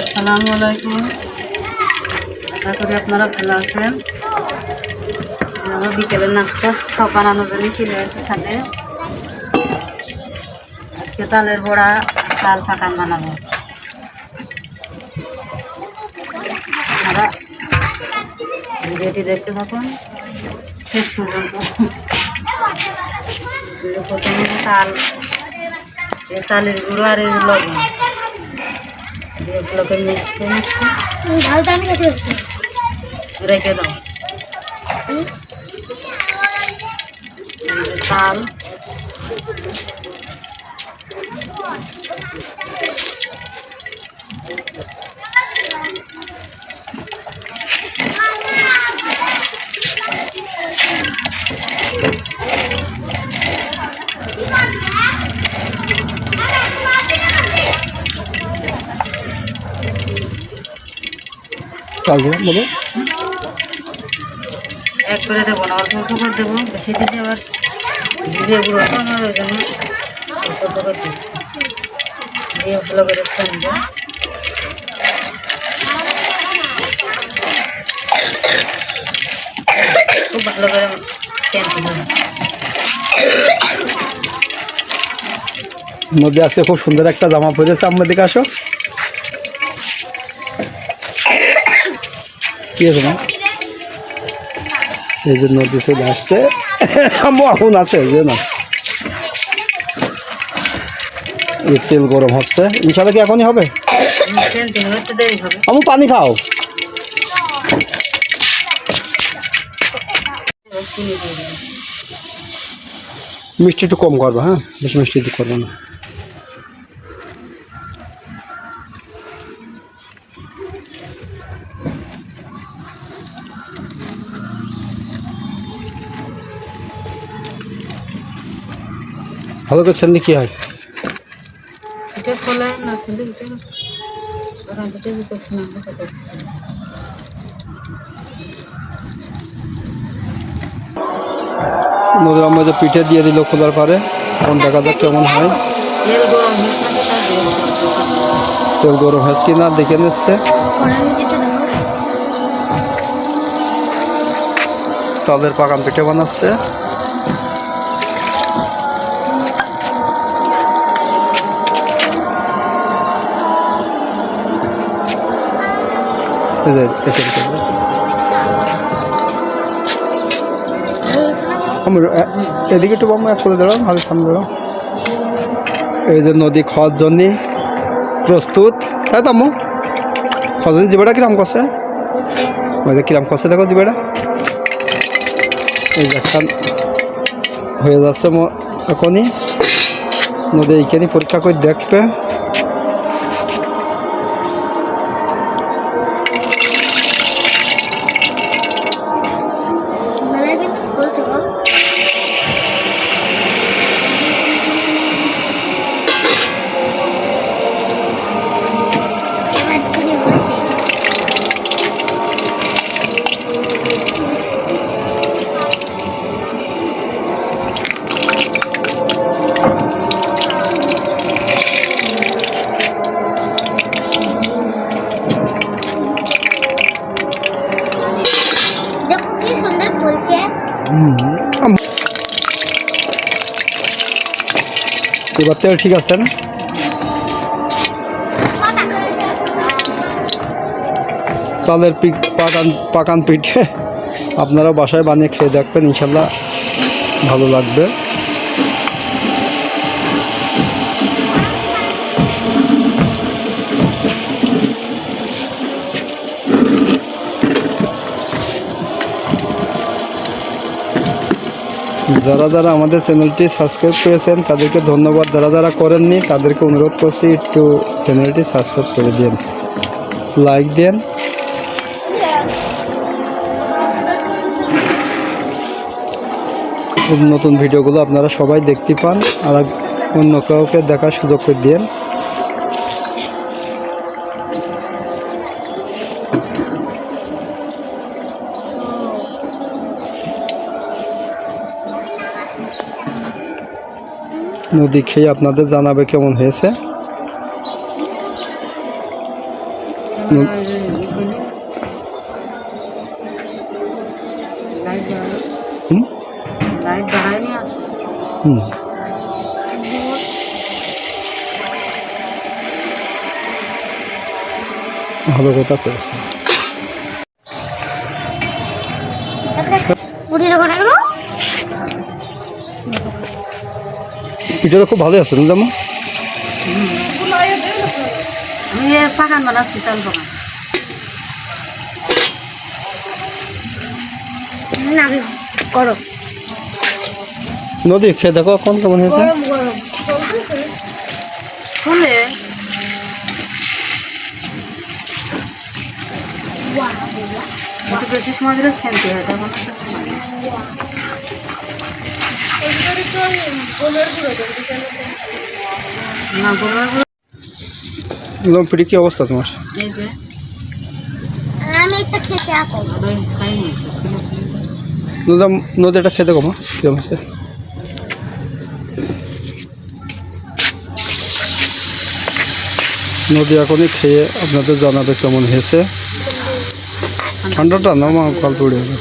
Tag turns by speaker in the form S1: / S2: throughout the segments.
S1: আসসালামু আলাইকুম। আশা করি আপনারা ভালো আছেন। আমার বিকেলের নাস্তা জন্য চলে আসে সাথে। আজকে তালের বড়া তাল পাকান বানাবো। ভিডিওটি দেখতে থাকুন। শেষ পর্যন্ত। প্রথমে তাল চালের গুঁড়ো আর লবণ। এগুলোকে মিক্স করে নিচ্ছি
S2: ঝালটা আমি
S1: রেখে দাও এই
S3: চাল বলো।
S1: এক করে দেবো না অল্প অল্প করে দেবো। বেশি দিলে আবার ভিজে গুঁড়ো আমার ওই জন্য অল্প অল্প করে দিচ্ছি। দিয়ে ভালো করে শুনব খুব ভালো করে
S3: আজকে খুব সুন্দর একটা জামা পরেছে আমার দিকে আসো। কি আছে না এই যে নদী চলে আসছে। এখন আছে, এই যে না। তেল গরম হচ্ছে। ইনশাল্লাহ কি এখনই হবে? আমু পানি খাও। মিষ্টি একটু কম করব হ্যাঁ? বেশি মিষ্টি একটু করব না। ভালো করে ছেলে কি হয়? নদীর আমরা পিঠে দিয়ে দিল খোলার পরে এখন দেখা যাক কেমন হয়।
S1: তেল গরম হয়েছে
S3: কি না দেখে নিচ্ছে। তাদের পাকান পিঠে বানাচ্ছে। এদিকে একটু বাম, এক করে দিলাম হাতে সামনে দিলাম এই যে নদী খাওয়ার জন্য প্রস্তুত। তাই তো আম্মু জন্য জিবাটা কিরাম করছে? ওই যে কিরাম করছে দেখো জিবাটা। এই একটা হয়ে যাচ্ছে এখনই। নদী এইখানে পরীক্ষা করে দেখবে।
S2: এবার
S3: তেল ঠিক আছে না? তাদের পিক, পাকান পাকান পিঠে আপনারাও বাসায় বানিয়ে খেয়ে দেখবেন, ইনশাল্লাহ ভালো লাগবে। যারা যারা আমাদের চ্যানেলটি সাবস্ক্রাইব করেছেন, তাদেরকে ধন্যবাদ। যারা যারা করেননি, তাদেরকে অনুরোধ করছি, একটু চ্যানেলটি সাবস্ক্রাইব করে দিন। লাইক দেন। নতুন ভিডিওগুলো আপনারা সবাই দেখতে পান, আর অন্য কাউকে দেখার সুযোগ করে দিন। নদী খেয়ে আপনাদের জানাবে কেমন হয়েছে? হুম? ভালো কথা করেছে পিঠাটা খুব ভালোই আছে
S1: পাকান বানাচ্ছি চাল পাকান।
S2: আমি করো।
S3: নদী খেয়ে দেখো কোন কেমন হয়েছে।
S1: বেশি সময় শান্তি হয় তখন ভালো। না
S3: গোলারগুলো পিঠে কি অবস্থা তোমার?
S1: এই যে।
S2: আমি খেতে
S1: খাইনি।
S3: নদীটা খেতে কমা কেমন আছে নদী এখনই খেয়ে আপনাদের জানাবে কেমন হয়েছে। ঠান্ডাটা না মা কাল পড়ে যাবে।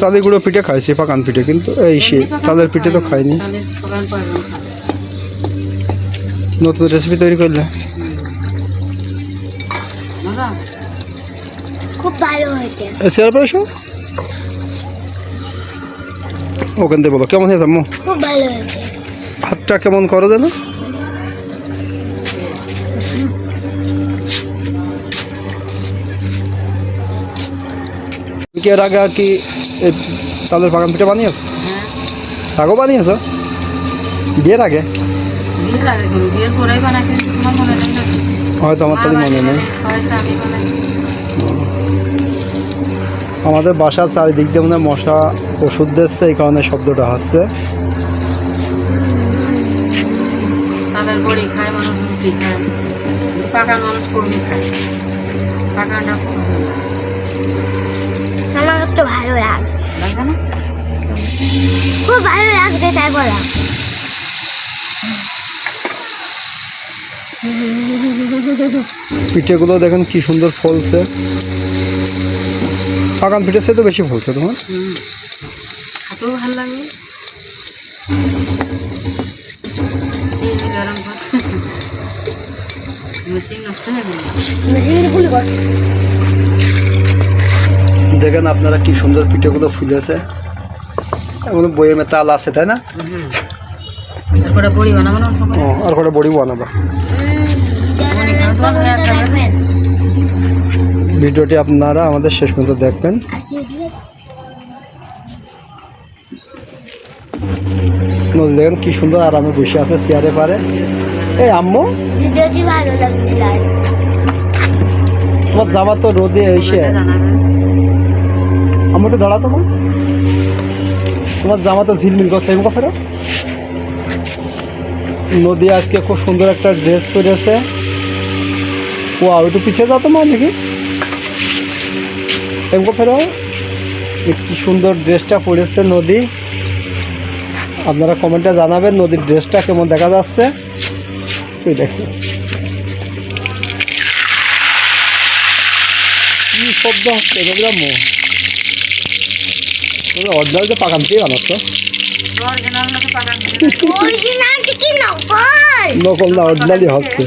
S3: চালের গুঁড়ো পিঠে খাইছি পাকান পিঠে কিন্তু এই সে চালের পিঠে তো খাইনি নতুন রেসিপি তৈরি করলে।
S2: খুব ভালো হয়েছে।
S3: শেয়ার করেছ ওখান থেকে বলো কেমন হয়েছে আম্মু?
S2: খুব ভালো হয়েছে।
S3: হাতটা কেমন করো যেন? এর আগে আর কি এই তালের বাগান পিঠে বানিয়েছো?
S1: হ্যাঁ।
S3: আগেও বানিয়েছো? বিয়ের আগে? হয়তো আমার তাহলে মনে নেই।
S1: বানাইছি
S3: আমাদের বাসার চারিদিক দিয়ে মনে হয় মশা ওষুধ দিচ্ছে এই কারণে শব্দটা হচ্ছে
S1: তাদের খায় মানুষ রুটি খায়। পাকান মানুষ কমই খায় পাকানটা খুব ভালো
S2: আমার তো ভালো লাগছে খুব ভালো লাগছে তাই বলা
S3: পিঠেগুলো দেখেন কি সুন্দর ফলছে বাগান পিঠে সে তো বেশি ফলছে তোমার
S1: ভালো গরম মেশিন নষ্ট হয়ে গেল
S3: দেখেন আপনারা কি সুন্দর পিঠেগুলো ফুলেছে। এমন বইয়ের মধ্যে তাল আছে, তাই না? আর কটা বড়ি বানাবা। ভিডিওটি আপনারা আমাদের শেষ পর্যন্ত দেখবেন। দেখেন কি সুন্দর আরামে বসে আছে চেয়ারে পারে। এই আম্মু
S2: ভিডিওটি
S3: তোমার জামা তো রোদে এসে। একটু দাঁড়া তোমার তোমার জামা তো ঝিলমিল করছে, এরকম কথা নদী আজকে খুব সুন্দর একটা ড্রেস পরেছে। ও আর একটু পিছিয়ে যাও তোমার দেখি। এমকো ফেরো কি সুন্দর ড্রেসটা পরেছে নদী। আপনারা কমেন্টে জানাবেন নদীর ড্রেসটা কেমন দেখা যাচ্ছে। সেই দেখো। কি শব্দ হচ্ছে এগুলো মো অরিজিনাল যে পাকান দিয়ে বানাচ্ছ
S2: নকল?
S3: না অরিজিনালই হচ্ছে।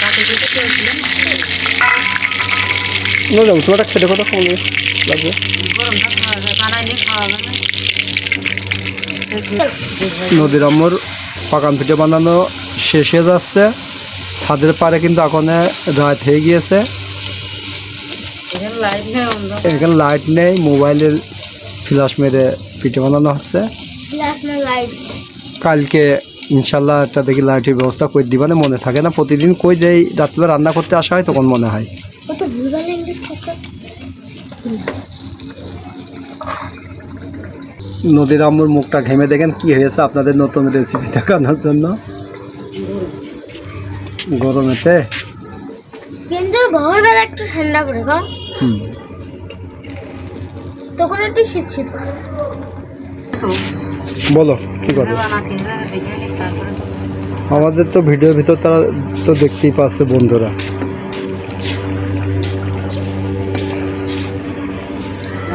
S1: তাতে
S3: না যাব খেতে কথা কমে লাগবে? নদীর আম্মর পাকান পিঠে বানানো শেষ হয়ে যাচ্ছে। ছাদের পারে কিন্তু এখন রাত হয়ে গিয়েছে।
S1: এখানে লাইট নেই
S3: মোবাইলের ফ্ল্যাশ মেরে পিঠে বানানো হচ্ছে। কালকে ইনশাল্লাহ একটা দেখি লাইটের ব্যবস্থা করে দিবানে মনে থাকে না। প্রতিদিন কই যাই রাত্রে রান্না করতে আসা হয় তখন মনে হয়। নদীর আম্মুর মুখটা ঘেমে দেখেন কি হয়েছে আপনাদের নতুন রেসিপি দেখানোর জন্য। গরমেতে?
S2: কিন্তু ভোরবেলা একটু ঠান্ডা পড়ে গো। তখন একটু শীত শীত
S3: বলো কি কথা আমাদের তো ভিডিওর ভিতর তারা তো দেখতেই পাচ্ছে বন্ধুরা।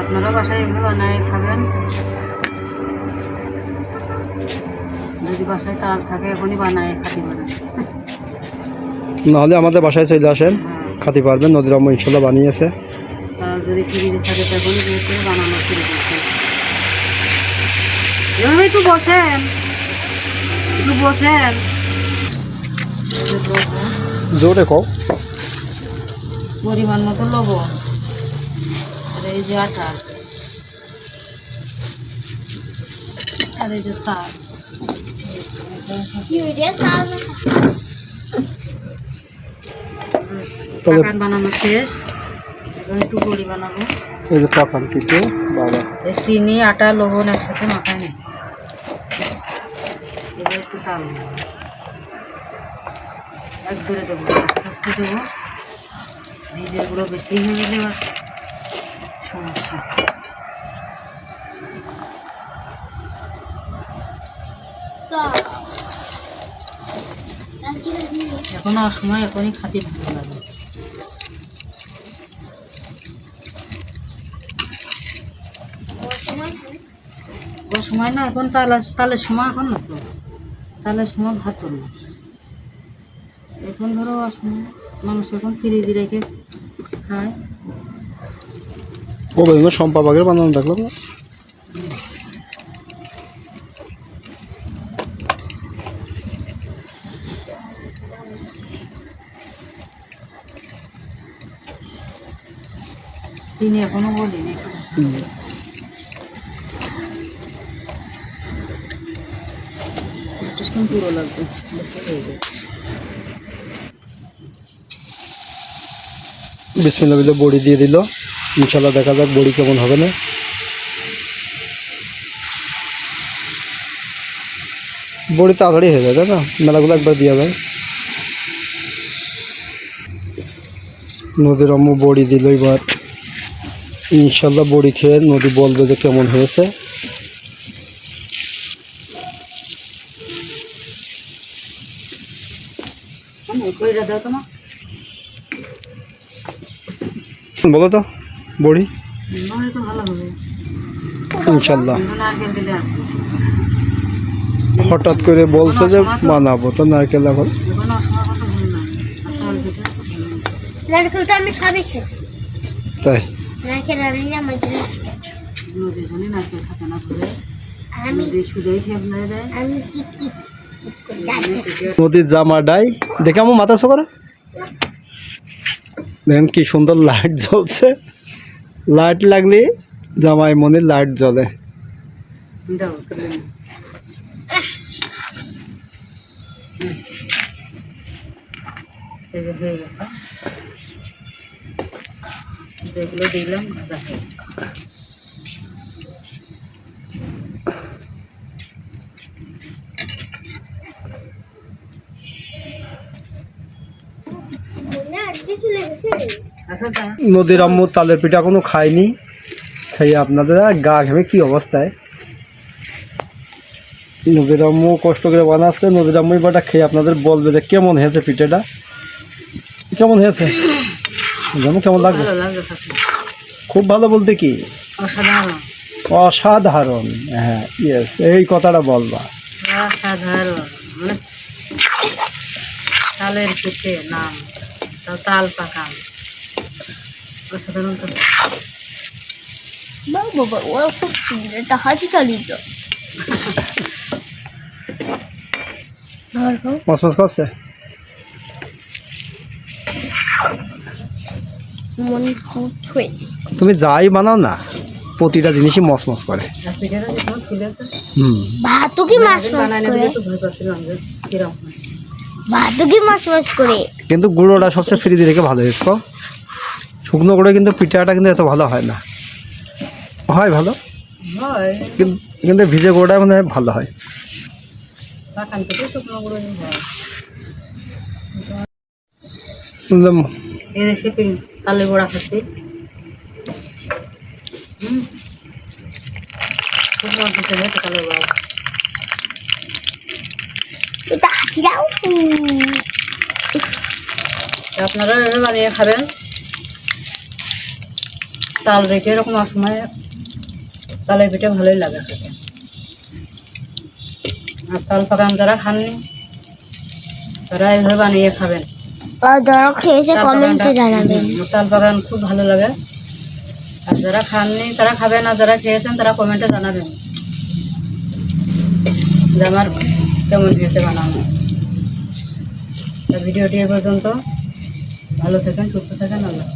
S1: আপনারা বাসায় এমনি বানায় খাবেন। যদি বাসায় তাল থাকে এখনই বানায় খাতে পারেন
S3: নাহলে আমাদের বাসায় চলে আসেন। খাতে পারবেন নদীর আম্মু ইনশাল্লাহ বানিয়েছে।
S1: যদি ফ্রিজে থাকে তখনই বের করে বানানো শুরু করতে এভাবে একটু বসেন। একটু বসেন।
S3: জোরে কও।
S1: পরিমাণ মতো লবণ। আর এই যে আটা। আর এই যে
S3: তবে
S1: পাকান বানানো শেষ এখন একটু বড়ি বানাবো।
S3: এই যে পাখান কিছু বাবা।
S1: এই চিনি আটা লবণ একসাথে মাখায় নিয়েছি এবার একটু তাল একবারে দেবো আস্তে আস্তে দেবো। বেশি হয়ে গেলে আবার সমস্যা এখন অসময় এখনই খাতে ভালো লাগে ওই সময় না এখন তাহলে তালের সময় এখন না তো। তালের সময় ভাত না এখন ধরো মানুষ এখন ফ্রিজে রেখে খায়।
S3: ও বেগুন সম্পা বাগের বানানো দেখলাম না?
S1: চিনি এখনও বলিনি। সময় পুরো লাগবে
S3: বড়ি দিয়ে দিল। ইনশাল্লাহ দেখা যাক বড়ি কেমন হবে না। বড়ি তাড়াতাড়ি হয়ে যায়, তাই না? মেলাগুলো একবার দেওয়া যায় নদীর আম্মু বড়ি দিল এবার। ইনশাল্লাহ বড়ি খেয়ে নদী বলবে যে কেমন হয়েছে
S1: বড়িটা দাও তোমার
S3: বলো তো বড়ি? ইনশাল্লাহ। হঠাৎ করে বলছে যে বানাবো তো নারকেল এখন। তাই?
S1: নদীর জন্য নারকেল খাতে না ধরে
S2: আমি
S1: নদী শুধুই ফেবলাই দেয়
S2: আমি কি কি কি করে নারকেল
S3: নদীর জামা ডাই। দেখে আমার মাথা করে দেখেন কি সুন্দর লাইট জ্বলছে। লাইট লাগলে জামাই মনে লাইট জ্বলে।
S1: যেগুলো দিলাম ভাজা হয়ে গেছে।
S2: না আজকে চলে গেছে
S1: আচ্ছা আচ্ছা
S3: নদীর আম্মু তালের পিঠা কোনো খাইনি খাইয়ে আপনাদের গা ঘেমে কি অবস্থায়? নদীর আম্মু কষ্ট করে বানাচ্ছে নদীর আম্মু এবারটা খেয়ে আপনাদের বলবে যে কেমন হয়েছে পিঠেটা? কেমন হয়েছে? যেমন কেমন লাগবে খুব ভালো বলতে কি?
S1: অসাধারণ।
S3: হ্যাঁ ইয়েস এই কথাটা বলবা।
S1: অসাধারণ মানে তালের পিঠে নাম তাল পাকান অসাধারণ তো
S2: বাবা ও খুব সুন্দর এটা হাজি কালি তো ধর
S3: করছে তুমি যাই বানাও না প্রতিটা জিনিসই করে।
S2: ভাতও কি মাছ মাছ করে ভাতও কি মাছ মাছ করে?
S3: কিন্তু গুঁড়োটা সবচেয়ে ফ্রিজে রেখে ভালো হয়েছে? শুকনো করে কিন্তু পিঠাটা কিন্তু এত ভালো হয় না। হয় ভালো। কিন্তু কিন্তু ভিজে গুঁড়োটা মানে ভালো হয়।
S1: গুঁড়ো আপনারা বানিয়ে খাবেন। তাল রেখে এরকম সময় তালের পিঠে ভালোই লাগে খেতে। আর তাল পাকান যারা খাননি তারা এইভাবে বানিয়ে খাবেন।
S2: আর যারা খেয়েছে
S1: তাল
S2: কমেন্টে জানাবেন।
S1: তাল বাগান খুব ভালো লাগে। আর যারা খাননি তারা খাবেন আর যারা খেয়েছেন তারা কমেন্টে জানাবেন। যে আমার কেমন হয়েছে বানানো। ভিডিওটি এ পর্যন্ত। ভালো থাকেন সুস্থ থাকেন আল্লাহ